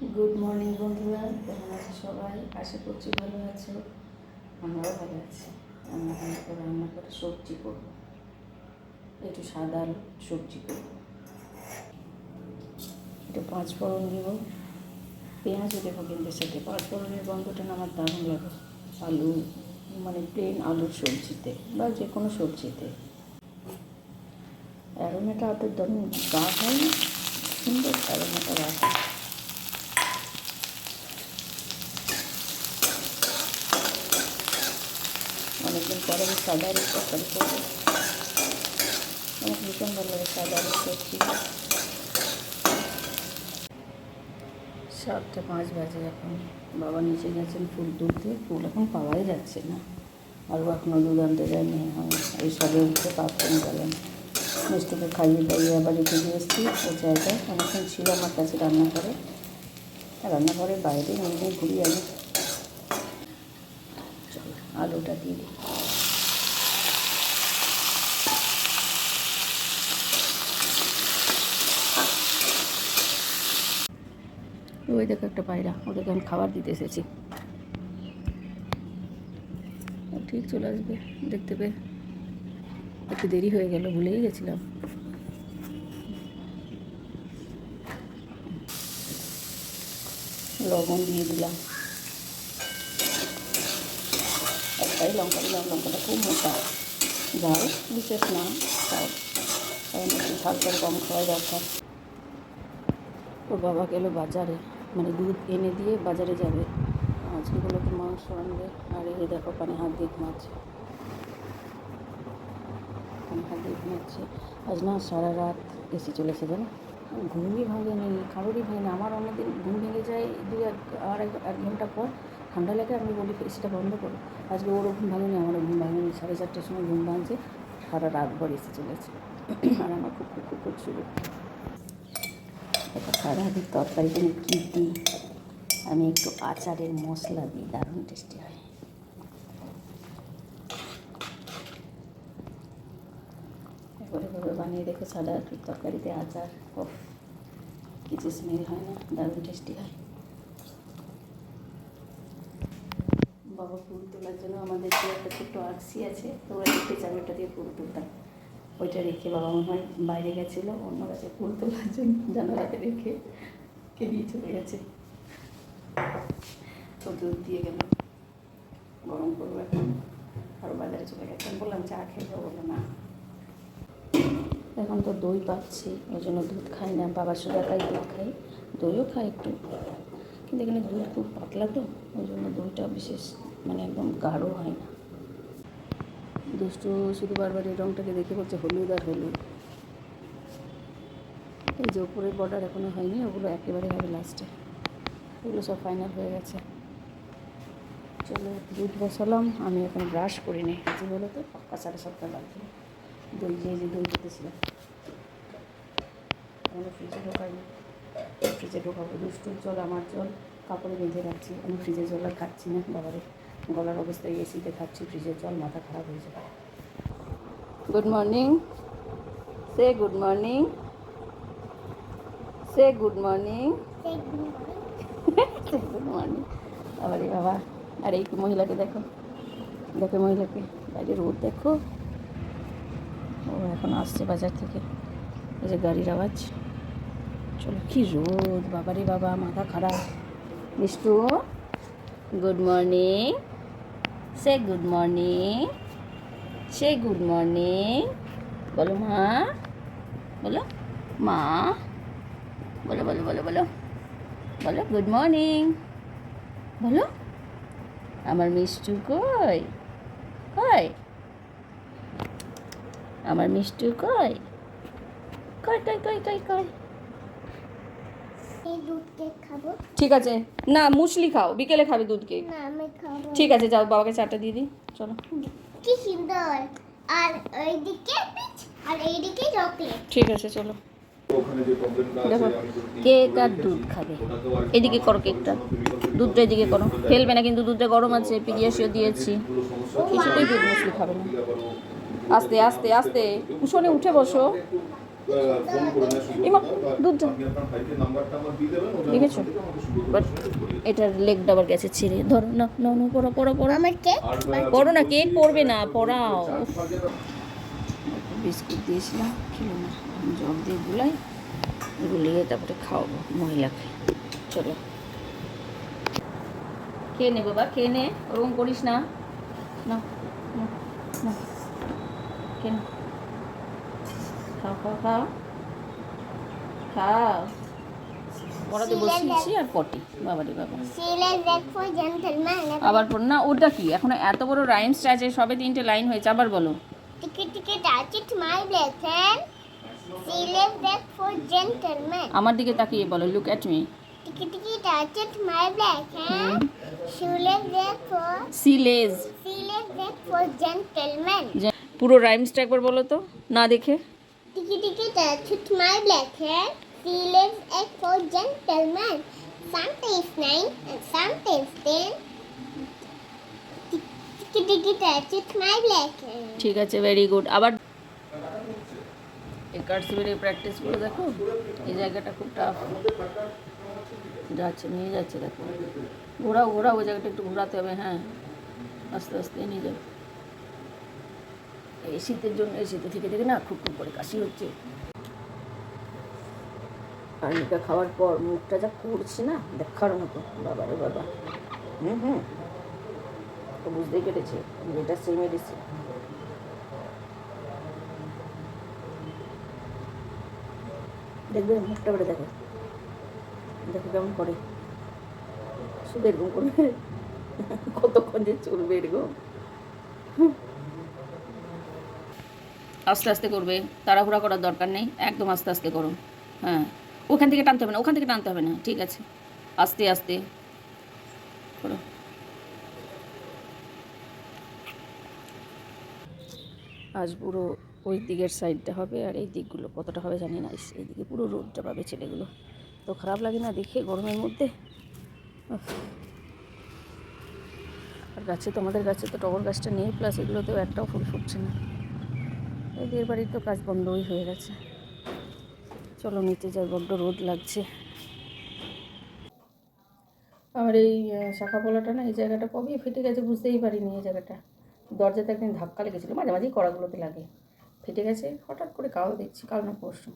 Good morning বন্ধুরা। কেমন আছে সবাই? আশা করছি ভালো আছো। আমরাও ভালো আছি। আমরা রান্না করে রান্না করে সবজি করব। একটু সাদা সবজি করব। একটু পাঁচ ফোড়ন দিব। পেঁয়াজও দেবো কিন্তু সাথে পাঁচ ফোড়নের গন্ধটা আমার দারুণ লাগে। আলু মানে প্লেন আলুর সবজিতে বা যে কোনো সবজিতে। অ্যারোমেটা অত দারুণ গা হয় না? সুন্দর অ্যারোমেটা রাখে আমি সাদা আলুর তরকারি করব আমার ভীষণ ভালো লাগে সাদা আলুর সবজি। সাতটা পাঁচ বাজে এখন। বাবা নিচে গেছেন ফুল তুলতে। ফুল এখন পাওয়াই যাচ্ছে না। আর এখনও দুধ আনতে যায়নি। আমি এই সবে উঠতে পারতেন গেলেন। মিষ্টিকে খাইয়ে দাইয়ে আবার রেখে দিয়ে এসেছি। ও জায়গায় অনেকক্ষণ ছিল আমার কাছে রান্না করে। রান্নাঘরের বাইরে নিয়ে ঘুরিয়ে আনি চলো, আলুটা দিয়ে দিই। ওই দেখো একটা পায়রা, ওদেরকে আমি খাবার দিতে এসেছি। ঠিক চলে আসবে, দেখতে পেয়ে। একটু দেরি হয়ে গেল, ভুলেই গেছিলাম। লবণ দিয়ে দিলাম। একটাই লঙ্কা দিলাম, লঙ্কাটা খুব মোটা। ঝাল বিশেষ না, তাও কারণ কম খাওয়া দরকার। ওর বাবা গেল বাজারে। মানে দুধ এনে দিয়ে বাজারে যাবে। আজকেগুলোকে মাংস আনবে? আর এই দেখো, পানি হাত দিয়ে ঘুমাচ্ছে। পানি হাত দিয়ে ঘুমাচ্ছে। আজ না সারা রাত এসি চলেছে জানো? ঘুমই ভাঙে নেই কারোরই ভাঙে না। আমার অন্যদিন ঘুম ভেঙে যায় দু এক, আর এক ঘণ্টা পর ঠান্ডা লাগে আমি বলি এসিটা বন্ধ করো। আজকে ওরও ঘুম ভাঙেনি আমারও ঘুম ভাঙেনি সাড়ে চারটের সময় ঘুম ভাঙছে, সারা রাত ভর এসে চলেছে। আর আমার খুব খুব খুব খুব শুরু সারাদিন তরকারিতে আমি কী দিই? আমি একটু আচারের মশলা দিই, দারুণ টেস্টি হয়। এবারে এভাবে বানিয়ে দেখো, সাদা তরকারিতে আচার কিছু স্মেল হয় না, দারুণ টেস্টি হয়। বাবা ফুল তোলার জন্য আমাদের একটা ছোট্ট আছে তো ওরা দেখতে চাবে ওটা দিয়ে ফুল তুলতাম ওইটা রেখে বাবা হয় বাইরে গেছিল, অন্য গাছে ফুল তোলার জন্য জানালাতে রেখে কে দিয়ে চলে গেছে। তো দুধ দিয়ে গেল, গরম করব এখন আরও বাজারে চলে গেছে। বললাম, চা খেয়ে যাব বলল, না। এখন তো দই পাচ্ছি, ওই জন্য দুধ খাই না। বাবার শুধু একাই দুধ খাই, দইও খাই একটু। কিন্তু এখানে দুধ খুব পাতলা তো, ওই জন্য দইটা বিশেষ মানে একদম গাঢ় হয় না। দুষ্টু শুধু বারবার এই রঙটাকে দেখে বলছে হলুদ আর হলুদ। এই যে উপরের বর্ডার এখনও হয়নি, ওগুলো একেবারে হবে লাস্টে ওগুলো সব ফাইনাল হয়ে গেছে। চলো দুধ বসালাম, আমি এখন ব্রাশ করিনি যে বলো তো পাক্কা সাড়ে সাতটা বাজে দই যে যে দই দিতেছিলাম। আমি ফ্রিজে ঢোকাইনি। ফ্রিজে ঢোকাবো। দুষ্টুর জল আমার জল কাপড়ে বেঁধে রাখছি। আমি ফ্রিজের জল আর খাচ্ছি না, বাবারে। গলার অবস্থায় এসিতে খাচ্ছি ফ্রিজের জল মাথা খারাপ হয়ে যাবে। Good morning say good morning say good morning say good morning আবার এই বাবা আর এই মহিলাকে দেখো। দেখো মহিলাকে বাইরে রোদ দেখো। ও এখন আসছে বাজার থেকে। এই যে গাড়ির আওয়াজ। চলো কি রোদ বাবারে বাবা মাথা খারাপ। Mishtu good morning say good morning say good morning বলো মা বলো মা বলো বলো বলো বলো বলো গুড মর্নিং বলো আমার মিষ্টু কই? কই? আমার মিষ্টু কই? কই কই কই কই খাব ঠিক আছে। না মুসলি খাও বিকেলে খাবে দুধ কেক। না আমি খাব ঠিক আছে যাও বাবাকে চাটা দিয়ে দিই চলো। কি সুন্দর। আর এইদিকে পিচ আর এইদিকে চকলেট। ঠিক আছে চলো। ওখানে যে প্রবলেমটা আছে দেখো কেক আর দুধ খাবে। এদিকে করো কেকটা। দুধটা এদিকে করো। ফেলবে না কিন্তু দুধটা গরম আছে পিডিয়াশিও দিয়েছি। কিছুতেই দুধ মুসলি খাবে না। আস্তে আস্তে আস্তে। কুশনে উঠে বসো। দেখেছ? বাট। এটার লেগটা আবার গেছে ছিঁড়ে। ধরো না না না পড়ো পড়ো পড়ো। আমার কেক পড়ো না কেক পড়বে না? পড়াও। চার পাঁচটা বিস্কুট দিয়েছিলাম খেলো না এখন জল দিয়ে গুলাই গুলিয়ে তারপরে খাওয়াবো মহিলাকে। চলো। খেয়ে নে বাবা খেয়ে নে। ওরকম করিস না। না না না। খেয়ে নে। খাও খাও খাও। খাও। পড়াতে বসিয়েছি আর পটি। বাবারে বাবা। সিলেট ব্যাগ ফর জেন্টলম্যান আবার পড় না ওটা কি? এখন এত বড় রাইমসটা আছে সবে তিনটে লাইন হয়েছে আবার বলো। আমার দিকে তাকিয়ে বলো লুক অ্যাট মি পুরো রাইমসটা একবার বলো তো না দেখে। Ticket ticket touch it my black hand select bag for gentleman Sometimes nine and sometimes ten. Ticket ticket touch it my black hand. ঠিক আছে ভেরি গুড আবার এই কার্সিভের এই প্র্যাকটিসগুলো দেখো এই জায়গাটা খুব টাফ যাচ্ছে নিয়ে যাচ্ছে দেখো ঘোরাও ঘোরাও ওই জায়গাটা একটু ঘোরাতে হবে হ্যাঁ আস্তে আস্তে নিয়ে যাও এই শীতের জন্য শীতে থেকে থেকে না খুব খুব করে কাশি হচ্ছে। পানিটা খাওয়ার পর মুখটা যা করছে না, দেখার মতো। বাবা রে বাবা। হুম হুম। তো বুঝতেই পেরেছে এটা সেই মেডিসিন দেখবে, মুখটা করে দেখো। দেখো কেমন করে। শুধু এরকম করবে। কতক্ষণ যে চলবে এরকম। আস্তে আস্তে করবে, তাড়াহুড়া করার দরকার নেই, একদম আস্তে আস্তে করো। হ্যাঁ ওখান থেকে টানতে হবে না, ওখান থেকে টানতে হবে না, ঠিক আছে। আস্তে আস্তে করো। আজ পুরো ওই দিকের সাইডটা হবে আর এই দিকগুলো কতটা হবে জানি না এইদিকে পুরো রোদটা পাবে ছেলেগুলো। তো খারাপ লাগে না দেখে গরমের মধ্যে? আর গাছে, তোমাদের গাছে তো টগর গাছটা নেই প্লাস এগুলোতেও একটাও ফুল ফুটছে না। এদের বাড়ির তো কাজ বন্ধই হয়ে গেছে। চলো নিচে যাই, বড্ড রোদ লাগছে। আমার এই শাখা পোলাটা না, এই জায়গাটা কবে ফেটে গেছে বুঝতেই পারিনি এই জায়গাটা। দরজাতে একদিন ধাক্কা লেগেছিলো মাঝে মাঝেই কড়াগুলোতে লাগে। ফেটে গেছে, হঠাৎ করে কাল দেখছি, কাল না পরশু।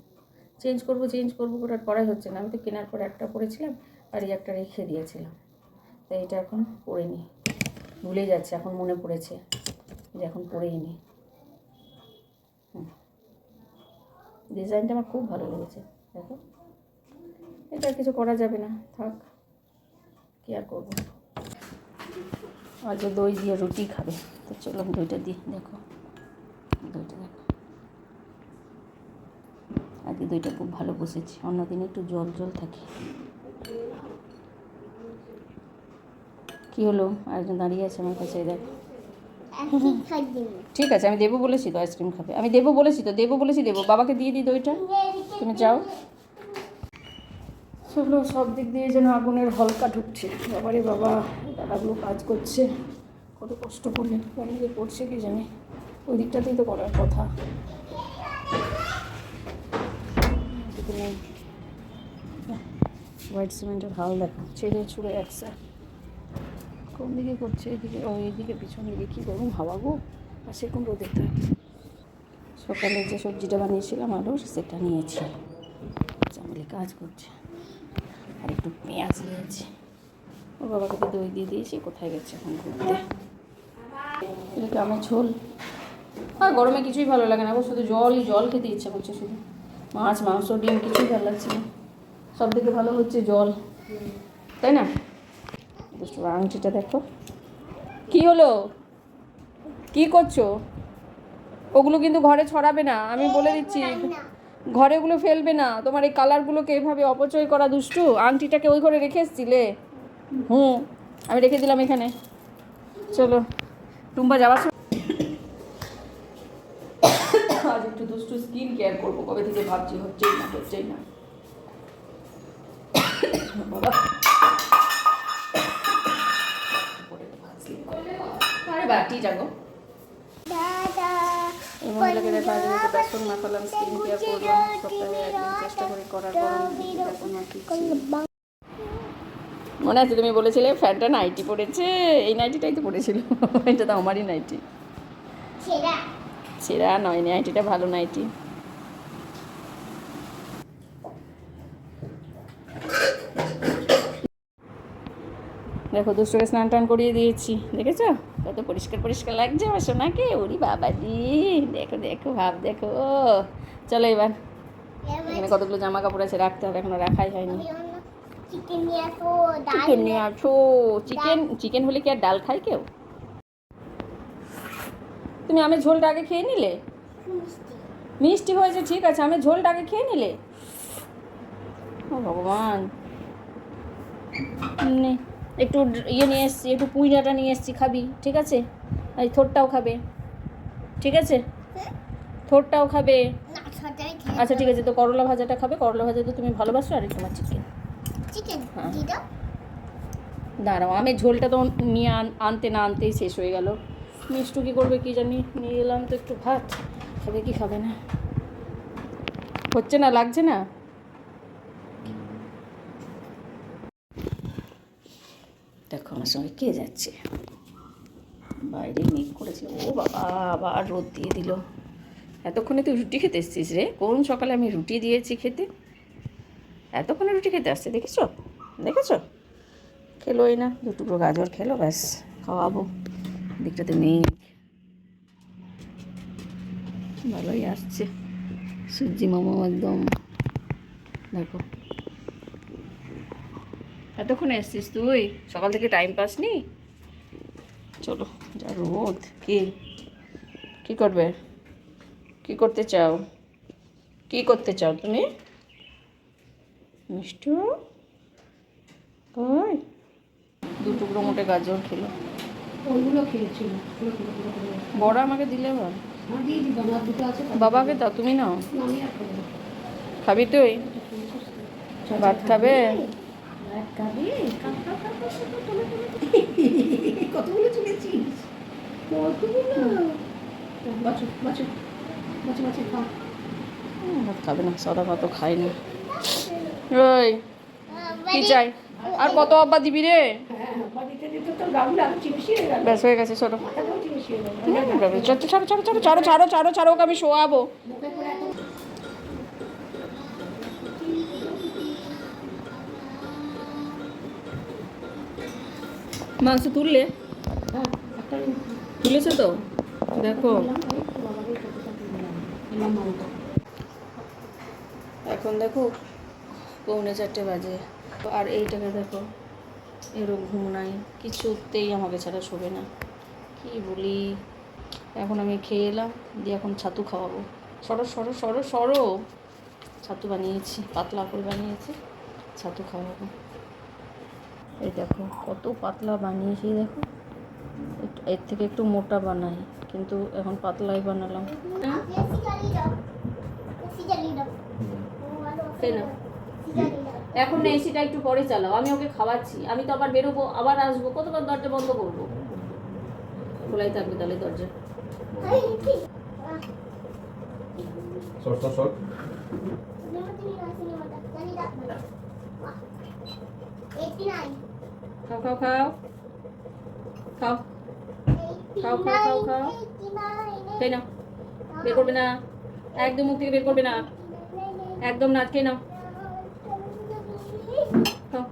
চেঞ্জ করব চেঞ্জ করব করে আর হচ্ছে না। আমি তো কেনার পর একটা পরেছিলাম, আর এই একটা রেখে দিয়েছিলাম। তাই এটা এখন পরিনি ভুলে যাচ্ছে, এখন মনে পড়েছে। যে এখন পরেই নি হুম। ডিজাইনটা আমার খুব ভালো লেগেছে, দেখো। এটা আর কিছু করা যাবে না, থাক, কি আর করব। আজকে দই দিয়ে রুটি খাবে, তো চলো দইটা দিই দেখো, দইটা দেখো। আজকে দইটা খুব ভালো বসেছে, অন্যদিন একটু জল জল থাকে। কি হলো? আরেকজন দাঁড়িয়ে আছে আমার কাছে, দেখো। ঠিক আছে আমি দেবো বলেছি তো আইসক্রিম খাবে। আমি দেবো বলেছি তো দেবো বলেছি দেবো। বাবাকে দিয়ে দিই দইটা তুমি যাও। সেগুলো সব দিক দিয়ে যেন আগুনের হলকা ঢুকছে। বাবারে বাবা দাদাগুলো কাজ করছে। কত কষ্ট করে। কোন দিকে করছে কি জানি। ওই দিকটাতেই তো করার কথা। হোয়াইট সিমেন্টের হাল দেখো। ছেড়ে ছুড়ে একসা কোন দিকে করছে, এদিকে, ও এইদিকে পিছন দিকে, কী গরম হাওয়া গো। আর সেরকম রোদেরটা সকালে যে সবজিটা বানিয়েছিলাম আলুর সেটা নিয়েছি। চামলে কাজ করছে। আর একটু পেঁয়াজ নিয়েছি। ওর বাবাকে দই দিয়ে দিয়েছি, কোথায় গেছে এখন ঘুরতে? এটা আমার ঝোল? আর গরমে কিছুই ভালো লাগে না শুধু জলই জল খেতে ইচ্ছা করছে শুধু। মাছ, মাংস, ডিম, কিছুই ভালো লাগছে না। সব থেকে ভালো হচ্ছে জল। তাই না? দুষ্টু আংটিটা দেখো। কি হলো? কি করছ? ওগুলো কিন্তু ঘরে ছড়াবে না আমি বলে দিচ্ছি। ঘরে ওগুলো ফেলবে না। তোমার এই কালারগুলোকে এভাবে অপচয় করা দুষ্টু আংটিটাকে ওই ঘরে রেখে এসছিলে? হুম আমি রেখে দিলাম এখানে। চলো টুম্বা যাওয়ার আজ একটু দুষ্টু স্কিন কেয়ার করব কবে থেকে ভাবছি হচ্ছেই না হচ্ছেই না। বাবা। যাব এই মহিলাকে মাখালাম স্কিন কেয়ার করলাম সপ্তাহে একদিন চেষ্টা করে করার পর মনে আছে তুমি বলেছিলে ফ্যানটা নাইটি পড়েছে এই নাইটিটাই তো পড়েছিল এটা তো আমারই নাইটি। ছেঁড়া। সেরা নয় নাইটিটা ভালো নাইটি। দেখো দুষ্টকে স্নান টান করিয়ে দিয়েছি দেখেছ? কত পরিষ্কার পরিষ্কার লাগছে আমার সোনাকে। ওরি বাবা দি দেখো দেখো ভাব দেখো। চলো এবার। এখানে কতগুলো জামা কাপড় আছে রাখতে হবে এখনও রাখাই হয়নি। চিকেন নিয়ে আসো চিকেন চিকেন হলে কি আর ডাল খায় কেউ? তুমি আমের ঝোলটা আগে খেয়ে নিলে? মিষ্টি হয়েছে ঠিক আছে আমের ঝোলটা আগে খেয়ে নিলে? ও ভগবান। নে। একটু ইয়ে নিয়ে এসছি একটু পুঁই ডাঁটা নিয়ে এসছি খাবি ঠিক আছে? এই থোরটাও খাবে ঠিক আছে? থোরটাও খাবে। আচ্ছা ঠিক আছে তো করলা ভাজাটা খাবে করলা ভাজা তো তুমি ভালোবাসো আর তোমার চিকেন চিকেন হ্যাঁ। দাঁড়াও আমের ঝোলটা তো নিয়ে আনতে না আনতেই শেষ হয়ে গেল। মিষ্টু কী করবে কি জানি নিয়ে এলাম তো একটু ভাত। খাবে কি খাবে না? হচ্ছে না লাগছে না দেখো আমার সঙ্গে কে যাচ্ছে? বাইরে মেঘ করেছিল। ও বাবা, আবার রোদ দিয়ে দিল। এতক্ষণে তুই রুটি খেতে এসছিস রে? কোন সকালে আমি রুটি দিয়েছি খেতে? এতক্ষণে রুটি খেতে আসছে, দেখেছ? দেখেছ? খেলোই না। দু টুকরো গাজর খেলো, ব্যাস, খাওয়াবো। দিকটাতে মেঘ। ভালোই আসছে। সূর্যি মোমো একদম। দেখো। এতক্ষণে এসছিস তুই? সকাল থেকে টাইম পাস নি চলো যা রোদ কি? কি করবে? কি করতে চাও? কি করতে চাও তুমি? মিষ্টু? ওই দু টুকরো মোটে গাজর খেলো। ওইগুলো খেয়েছিল। বড় আমাকে দিলে আমার দুটো বাবাকে দাও তুমি নাও। খাবি তুই? ভাত খাবে? কাঁপকাবে কাঁপকা কাঁপকার সাথে তোলে তোলে কতগুলো কতগুলো খা ভাত খাবে না সাদা খাই না ওই কি চাই আর কত অব্বা দিবি রে ব্যাস হয়ে গেছে ছোটো ছাড়ো ছাড়ো আমি শোয়াবো মাংস তুললে? তুলেছে তো? দেখো। এখন দেখো, পৌনে চারটে বাজে। আর এইটাকে দেখো এরও ঘুম নাই। কিছুতেই আমাকে ছাড়া শোবে না। কি বলি? এখন আমি খেয়ে এলাম, দিয়ে এখন ছাতু খাওয়াবো। সরো সরো সরো সরো। ছাতু বানিয়েছি, পাতলা করে বানিয়েছি, ছাতু খাওয়াবো। এই দেখো কত পাতলা বানিয়েছি দেখো এর থেকে একটু মোটা বানাই কিন্তু এখন পাতলাই বানালাম এখন এসিটা একটু পরে চালাও আমি ওকে খাওয়াচ্ছি আমি তো আবার বেরোবো আবার আসব কতবার দরজা বন্ধ করব খোলাই থাকবে তাহলে দরজা খাও খাও খাও খাও খাও, খাও, খাও, খাও। খেয়ে নাও বের করবে না একদম মুখ থেকে বের করবে না একদম না খেয়ে নাও খাও